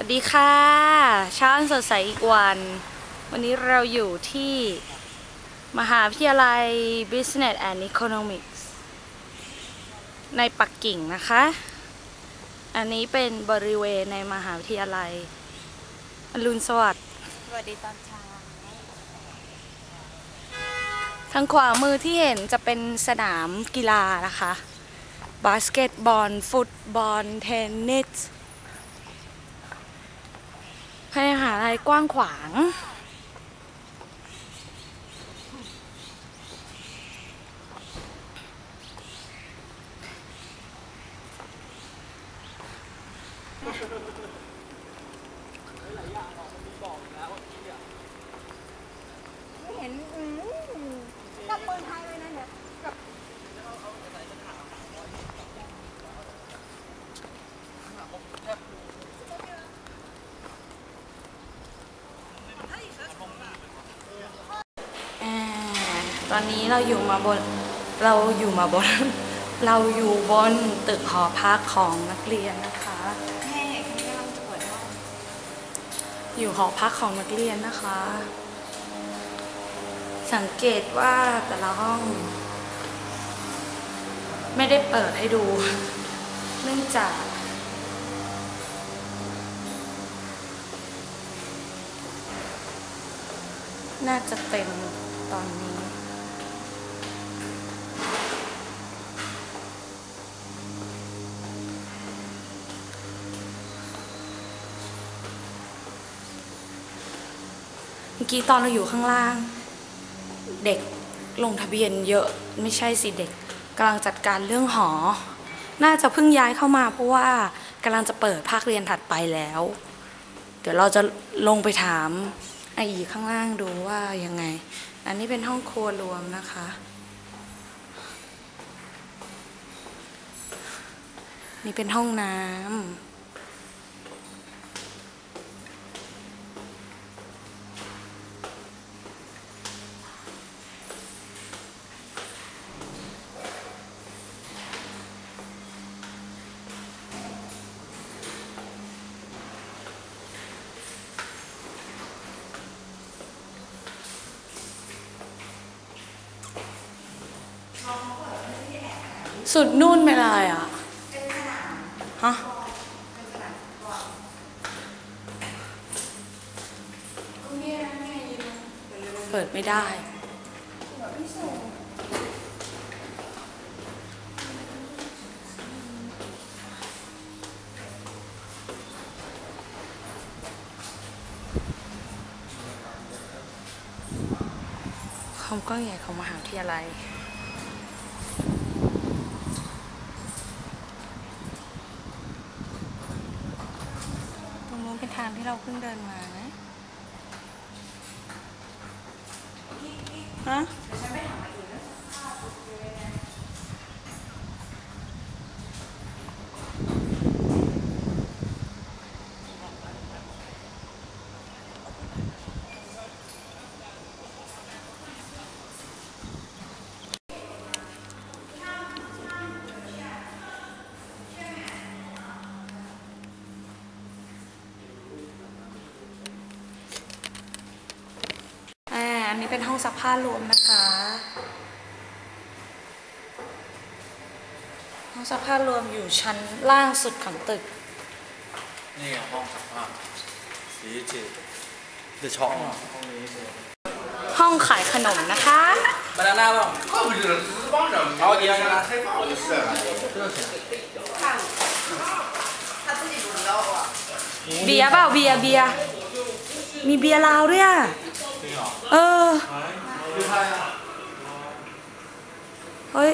สวัสดีค่ะเช้าอันสดใสอีกวัน วันนี้เราอยู่ที่มหาวิทยาลัย Business and Economics ในปักกิ่งนะคะ อันนี้เป็นบริเวณในมหาวิทยาลัย อรุณสวัสดิ์สวัสดีตอนเช้าทางขวามือที่เห็นจะเป็นสนามกีฬานะคะ บาสเกตบอล ฟุตบอล เทนนิส ภายในมหาลัยกว้างขวาง ไม่เห็นอืมนักเมืองไทยเลยนะเนี่ย กับ อ่าต อนนี้เราอยู่มาบนเราอยู่มาบน เราอยู่บนตึกหอพักของนักเรียนนะคะแม่คนนี้กำลังจะเปิดห้องอยู่หอพักของนักเรียนนะคะ สังเกตว่าแต่ละห้อง ไม่ได้เปิดให้ดู เนื่องจากน่าจะเต็มตอนนี้ กี้ตอนเราอยู่ข้างล่าง เด็กลงทะเบียนเยอะไม่ใช่สิเด็กกำลังจัดการเรื่องหอ น่าจะเพิ่งย้ายเข้ามาเพราะว่ากำลังจะเปิดภาคเรียนถัดไปแล้ว เดี๋ยวเราจะลงไปถามไออีข้างล่างดูว่ายังไง อันนี้เป็นห้องครัวรวมนะคะ นี่เป็นห้องน้ำ สุดนู่นไปเลยอะฮะเปิดไม่ได้ความกว้างใหญ่ของมหาวิทยาลัย ตรงนู้นเป็น ทางที่เราเพิ่งเดินมานะฮะ นนี้เป็นห้องซักผ้ารวมนะคะ ห้องซักผ้ารวมอยู่ชั้นล่างสุดของตึก นี่ไงห้องซักผ้าสีจืดเดอะช็อกห้องนี้เลยห้องขายขนมนะคะบานาน่าบ้างเอาเดียวนะเบียร์เปล่าเบียร์เบียร์มีเบียร์ลาวด้วยอะ เออเฮ้ย